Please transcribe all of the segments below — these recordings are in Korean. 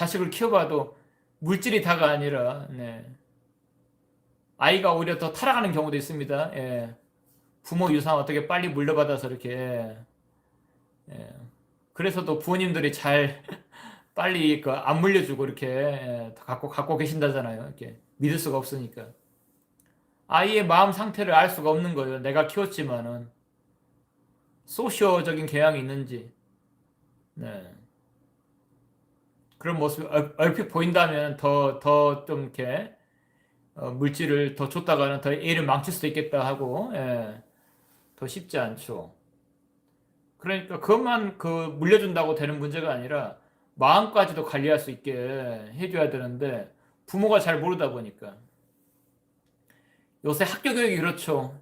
자식을 키워봐도 물질이 다가 아니라 네. 아이가 오히려 더 타락하는 경우도 있습니다. 예. 부모 유산 어떻게 빨리 물려받아서 이렇게 예. 그래서도 부모님들이 잘 빨리 그 안 물려주고 이렇게 예, 갖고 갖고 계신다잖아요. 이렇게 믿을 수가 없으니까 아이의 마음 상태를 알 수가 없는 거예요. 내가 키웠지만은 소시오적인 경향이 있는지 네. 그런 모습이 얼- 얼핏 보인다면 더 더 좀 이렇게 어, 물질을 더 줬다가는 더 애를 망칠 수도 있겠다 하고 예, 더 쉽지 않죠. 그러니까 그것만 그 물려준다고 되는 문제가 아니라 마음까지도 관리할 수 있게 해줘야 되는데 부모가 잘 모르다 보니까 요새 학교 교육이 그렇죠.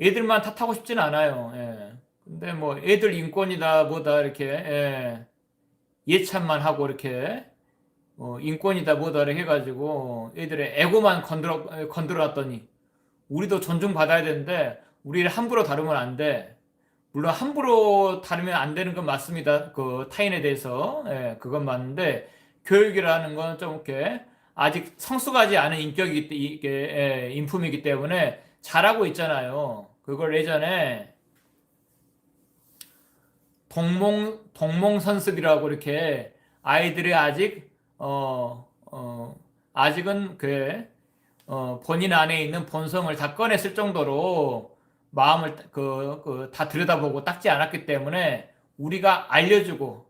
애들만 탓하고 싶지는 않아요. 예. 근데 뭐 애들 인권이다 뭐다 이렇게 예. 예찬만 하고 이렇게 어, 인권이다 뭐다 이렇게 해가지고 애들의 에고만 건드려 건드려놨더니 우리도 존중받아야 되는데 우리를 함부로 다루면 안 돼. 물론 함부로 다루면 안 되는 건 맞습니다. 그 타인에 대해서 예, 그건 맞는데 교육이라는 건 좀 이렇게 아직 성숙하지 않은 인격이기 때- 이게 예, 인품이기 때문에 잘하고 있잖아요. 그걸 예전에 동몽 동몽 선습이라고 이렇게 아이들이 아직 어, 어, 아직은 그 어, 본인 안에 있는 본성을 다 꺼냈을 정도로 마음을 그, 그, 다 들여다보고 닦지 않았기 때문에 우리가 알려주고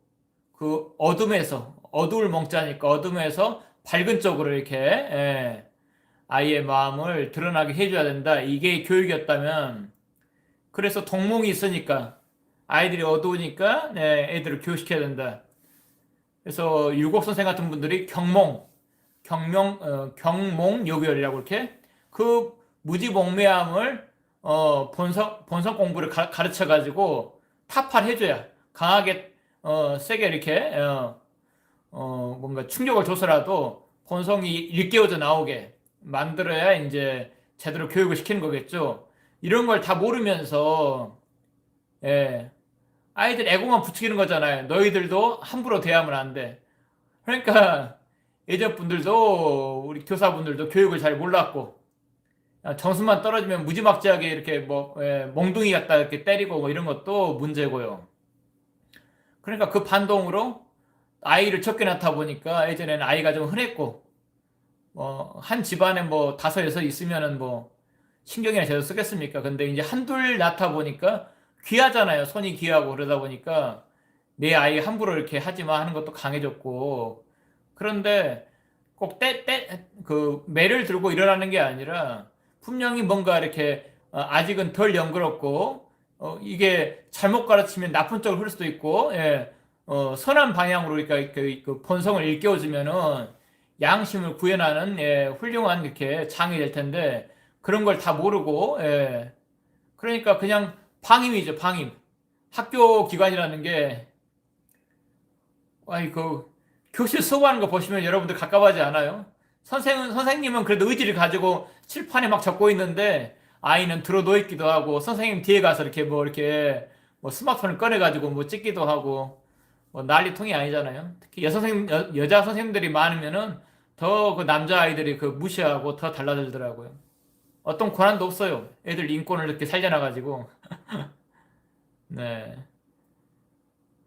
그 어둠에서 어두울 멍자니까 어둠에서 밝은 쪽으로 이렇게 예, 아이의 마음을 드러나게 해줘야 된다. 이게 교육이었다면 그래서 동몽이 있으니까 아이들이 어두우니까 네, 애들을 교육시켜야 된다. 그래서 유곡 선생 같은 분들이 경몽, 경명, 어, 경몽 요결이라고 이렇게 그 무지몽매함을 어, 본성 본성 공부를 가, 르쳐 가지고 타파를 해줘야 강하게 어, 세게 이렇게 어, 어, 뭔가 충격을 줘서라도 본성이 일깨워져 나오게 만들어야 이제 제대로 교육을 시키는 거겠죠. 이런 걸 다 모르면서 예, 아이들 에고만 부추기는 거잖아요. 너희들도 함부로 대하면 안 돼. 그러니까 예전 분들도 우리 교사분들도 교육을 잘 몰랐고 아, 점수만 떨어지면 무지막지하게 이렇게 뭐 예, 몽둥이 갖다 이렇게 때리고 뭐 이런 것도 문제고요. 그러니까 그 반동으로 아이를 적게 낳다 보니까 예전에는 아이가 좀 흔했고 뭐한 집안에 뭐 다섯 여섯 있으면은 뭐 신경이나 제대로 쓰겠습니까? 근데 이제 한둘 낳다 보니까 귀하잖아요. 손이 귀하고 그러다 보니까 내 아이 함부로 이렇게 하지 마 하는 것도 강해졌고 그런데 꼭 때, 때, 그 매를 들고 일어나는 게 아니라 분명히 뭔가 이렇게 어, 아직은 덜 연그럽고 어, 이게 잘못 가르치면 나쁜 쪽으로 흐를 수도 있고 예, 어, 선한 방향으로 그러니까 그, 그 본성을 일깨워주면은 양심을 구현하는 예, 훌륭한 이렇게 장이 될 텐데 그런 걸 다 모르고 예, 그러니까 그냥 방임이죠 방임 학교 기관이라는 게 아이 그 교실 수업하는 거 보시면 여러분들 가까워하지 않아요? 선생은 선생님은 그래도 의지를 가지고 칠판에 막 적고 있는데 아이는 들어 있기도 하고 선생님 뒤에 가서 이렇게 뭐 이렇게 뭐 스마트폰을 꺼내 가지고 뭐 찍기도 하고 뭐 난리통이 아니잖아요. 특히 여선생님 여, 여자 선생님들이 많으면은 더 그 남자 아이들이 그 무시하고 더 달라들더라고요. 어떤 권한도 없어요. 애들 인권을 이렇게 살려놔 가지고 네.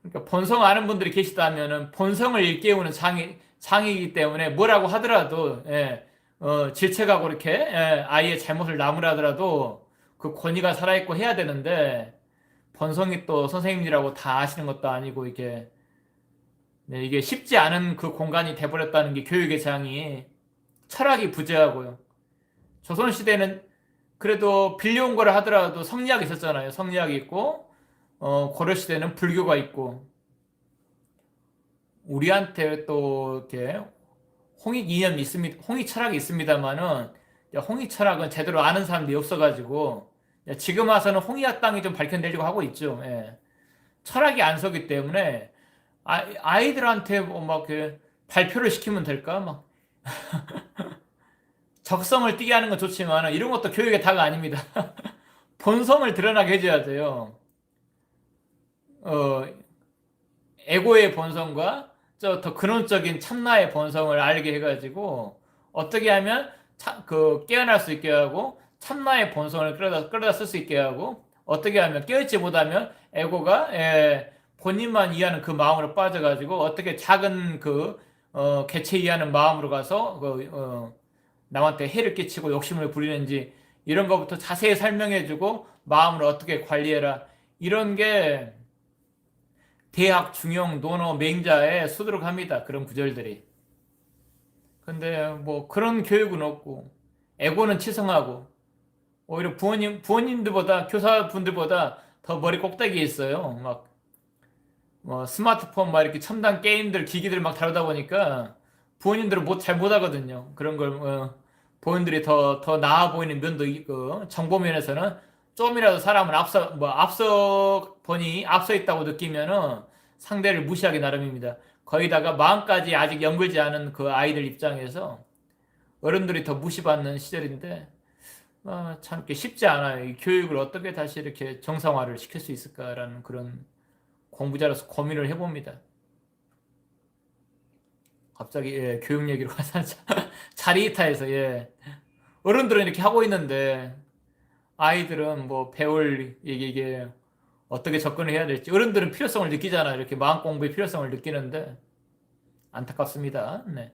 그러니까 본성 아는 분들이 계시다면은 본성을 일깨우는 장이 장이기 때문에 뭐라고 하더라도 예, 어, 질책하고 이렇게 예, 아이의 잘못을 나무라더라도 그 권위가 살아있고 해야 되는데 본성이 또 선생님이라고 다 아시는 것도 아니고 이게 네, 이게 쉽지 않은 그 공간이 돼버렸다는 게 교육의 장이 철학이 부재하고요. 조선 시대는 그래도 빌려온 거를 하더라도 성리학이 있었잖아요. 성리학이 있고 어, 고려 시대는 불교가 있고 우리한테 또 이렇게 홍익 이념이 있습니다. 홍익 철학이 있습니다만은 홍익 철학은 제대로 아는 사람들이 없어가지고 지금 와서는 홍익 땅이 좀 밝혀내려고 하고 있죠. 예. 철학이 안 서기 때문에 아, 아이들한테 뭐막 발표를 시키면 될까? 막 적성을 띠게 하는 건 좋지만 이런 것도 교육의 다가 아닙니다. 본성을 드러나게 해줘야 돼요. 어, 에고의 본성과 저 더 근원적인 참나의 본성을 알게 해가지고 어떻게 하면 차, 그 깨어날 수 있게 하고 참나의 본성을 끌어다 끌어다 쓸 수 있게 하고 어떻게 하면 깨어있지 못하면 에고가 예, 본인만 이해하는 그 마음으로 빠져가지고 어떻게 작은 그 어, 개체 이해하는 마음으로 가서 그, 어, 남한테 해를 끼치고 욕심을 부리는지 이런 것부터 자세히 설명해주고 마음을 어떻게 관리해라. 이런 게 대학 중용 논어 맹자에 수두룩합니다 그런 구절들이. 근데 뭐 그런 교육은 없고 에고는 치성하고 오히려 부모님 부모님들보다 교사분들보다 더 머리 꼭대기에 있어요. 막 뭐 스마트폰 막 이렇게 첨단 게임들 기기들 막 다루다 보니까 부모님들은 못 잘 못하거든요. 그런 걸 어, 부모님들이 더 더 나아 보이는 면도 있고 정보 면에서는 좀이라도 사람을 앞서 뭐 앞서 보니 앞서 있다고 느끼면은 상대를 무시하기 나름입니다. 거기다가 마음까지 아직 연결지 않은 그 아이들 입장에서 어른들이 더 무시받는 시절인데 어, 참 쉽지 않아요. 이 교육을 어떻게 다시 이렇게 정상화를 시킬 수 있을까라는 그런 공부자로서 고민을 해봅니다. 갑자기 예, 교육 얘기로 가서 자리이탈해서 예. 어른들은 이렇게 하고 있는데 아이들은 뭐 배울 이게, 이게 어떻게 접근을 해야 될지 어른들은 필요성을 느끼잖아요. 이렇게 마음 공부의 필요성을 느끼는데 안타깝습니다. 네.